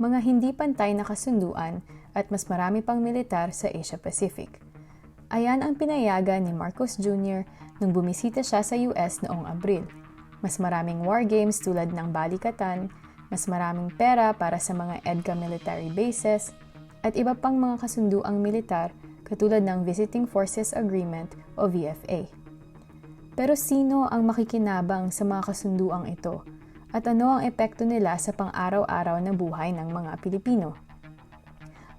mga hindi pantay na kasunduan at mas marami pang militar sa Asia Pacific. Ayan ang pinayagan ni Marcos Jr. nung bumisita siya sa US noong Abril. Mas maraming war games tulad ng Balikatan, mas maraming pera para sa mga EDCA military bases, at iba pang mga kasunduang militar katulad ng Visiting Forces Agreement o VFA. Pero sino ang makikinabang sa mga kasunduang ito? At ano ang epekto nila sa pang-araw-araw na buhay ng mga Pilipino?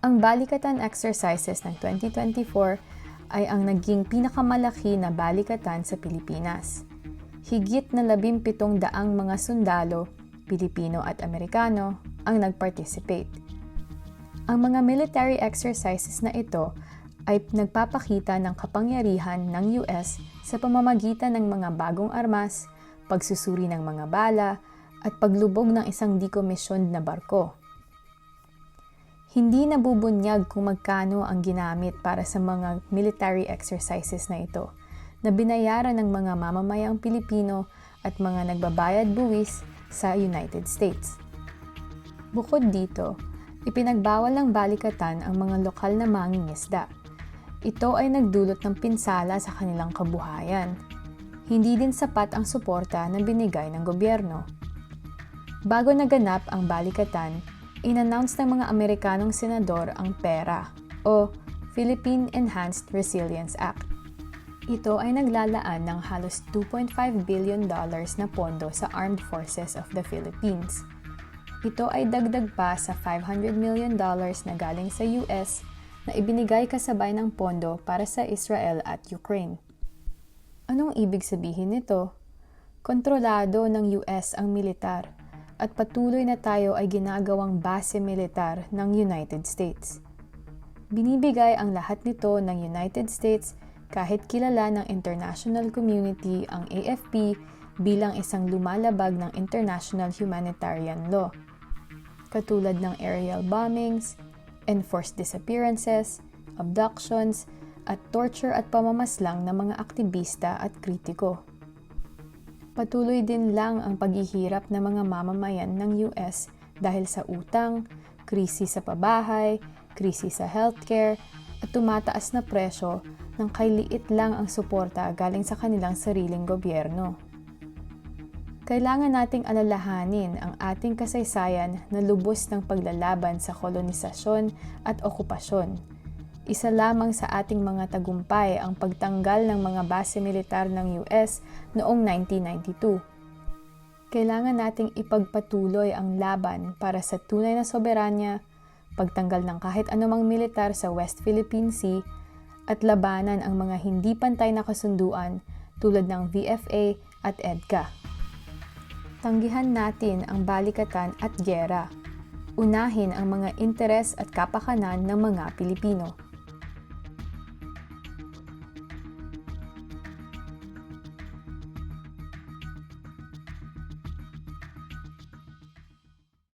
Ang balikatan exercises ng 2024 ay ang naging pinakamalaki na balikatan sa Pilipinas. Higit na 17 daang mga sundalo, Pilipino at Amerikano, ang nag-participate. Ang mga military exercises na ito ay nagpapakita ng kapangyarihan ng US sa pamamagitan ng mga bagong armas, pagsusuri ng mga bala, at paglubog ng isang decommissioned na barko. Hindi nabubunyag kung magkano ang ginamit para sa mga military exercises na ito, na binayaran ng mga mamamayang Pilipino at mga nagbabayad buwis sa United States. Bukod dito, ipinagbawal ng balikatan ang mga lokal na mangingisda. Ito ay nagdulot ng pinsala sa kanilang kabuhayan. Hindi din sapat ang suporta na binigay ng gobyerno. Bago naganap ang balikatan, inannounce ng mga Amerikanong senador ang PERA o Philippine Enhanced Resilience Act. Ito ay naglalaan ng halos 2.5 billion dollars na pondo sa Armed Forces of the Philippines. Ito ay dagdag pa sa 500 million dollars na galing sa US na ibinigay kasabay ng pondo para sa Israel at Ukraine. Anong ibig sabihin nito? Kontrolado ng US ang militar at patuloy na tayo ay ginagawang base militar ng United States. Binibigay ang lahat nito ng United States kahit kilala ng international community ang AFP bilang isang lumalabag ng international humanitarian law, katulad ng aerial bombings, enforced disappearances, abductions, at torture at pamamaslang ng mga aktivista at kritiko. Patuloy din lang ang paghihirap ng mga mamamayan ng US dahil sa utang, krisis sa pabahay, krisis sa healthcare, at tumataas na presyo nang kailiit lang ang suporta galing sa kanilang sariling gobyerno. Kailangan nating alalahanin ang ating kasaysayan na lubos ng paglalaban sa kolonisasyon at okupasyon isa lamang sa ating mga tagumpay ang pagtanggal ng mga base militar ng US noong 1992. Kailangan nating ipagpatuloy ang laban para sa tunay na soberanya, pagtanggal ng kahit anumang militar sa West Philippine Sea, at labanan ang mga hindi pantay na kasunduan tulad ng VFA at EDCA. Tanggihan natin ang balikatan at gyera. Unahin ang mga interes at kapakanan ng mga Pilipino.